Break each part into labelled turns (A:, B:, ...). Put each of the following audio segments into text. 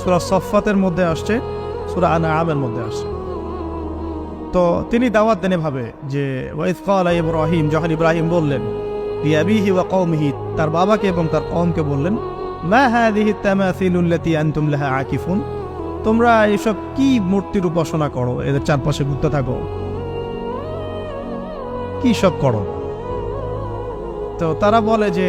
A: সুরা সফাতের মধ্যে আসছে, সুরা আনা আমের মধ্যে আসছে। তো তিনি দাওয়াত দেন এভাবে যে ওয়াইদ কালা ইব্রাহিম যখন ইব্রাহিম বললেন তার বাবাকে এবং তার কওমকে বললেন আকিফুন তোমরা এসব কি মূর্তির উপাসনা করো? এদের চারপাশে ঘুরতে থাকো। কি সব করো? তো তারা বলে যে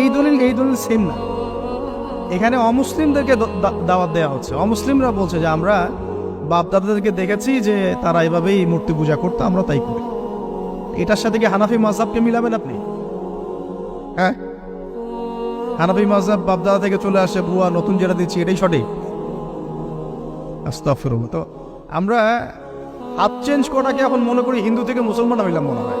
A: এই দলিল এই দলিল সেম না। এখানে অমুসলিমদেরকে দাওয়াত দেওয়া হচ্ছে। অমুসলিমরা বলছে যে, আমরা বাপ দাদাদেরকে দেখেছি যে তারা এভাবেই মূর্তি পূজা করতো, আমরা তাই করি। এটার সাথে কি হানাফি মাজাবকে মিলাবেন আপনি? হ্যাঁ? হানাফি মাজাব বাপ দাদা থেকে চলে আসে, বুয়া, নতুন যেটা দিচ্ছি, এটাই সঠিক? আস্তাগফিরুল্লাহ। তো আমরা হাত চেঞ্জ করাকে এখন মনে করি হিন্দু থেকে মুসলমান হইলাম মনে হয়।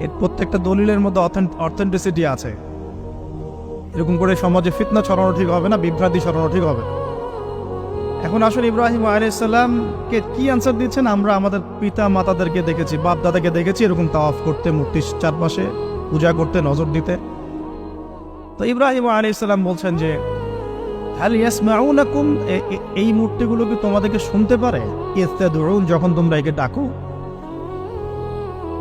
A: এর প্রত্যেকটা দলিলের মধ্যে অথেন্টিসিটি আছে। এরকম করে সমাজে ফিতনা ছড়ানো ঠিক হবে না, বিভ্রান্তি ছড়ানো ঠিক হবে। এখন আসলে ইব্রাহিম আলাইসাল্লামকে কি অ্যান্সার দিচ্ছেন? আমরা আমাদের পিতা মাতাদেরকে দেখেছি বাপ দাদাকে দেখেছি, এরকম তাওয়াফ করতে, মূর্তির চারপাশে পূজা করতে, নজর দিতে। তো ইব্রাহিম আলাইসাল্লাম বলছেন যে এ- এ- এই মূর্তিগুলো কি তোমাদেরকে শুনতে পারে? ইস্তাদুরুন যখন তোমরা একে ডাকো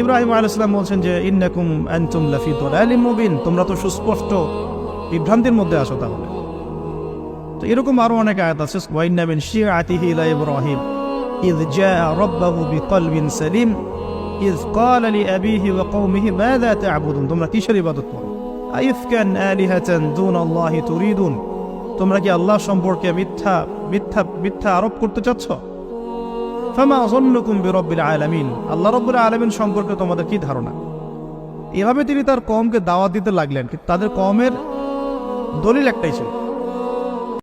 A: ইব্রাহিম আলাইহিস সালাম বলছেন যে ইন্নাকুম আনতুম লাফি দালালিম মুবিন তোমরা তো সুস্পষ্ট বিভ্রান্তির মধ্যে আসো তাহলে তো এরকম আরো অনেক আয়াত আছে ওয়াইন্না মিন শিআতিহি ইলা ইব্রাহিম ইয জাআ রাব্বাহু বিকলবিন সালিম ইজ قال لأبيه وقومه ماذا تعبدون তোমরা কিসের ইবাদত করো আইফকান আলিহাতান দুন আল্লাহি তুরিদুন তোমরা কি আল্লাহ সম্পর্কে মিথ্যা মিথ্যা মিথ্যা আরোপ করতে চাচ্ছ ফামা অজন্যকুম বিরব্বিল আলামিন। আল্লাহ রব্বুল আলমিন সম্পর্কে তোমাদের কি ধারণা? এভাবে তিনি তার কমকে দাওয়াত দিতে লাগলেন, কিন্তু তাদের কমের দলিল একটাই ছিল।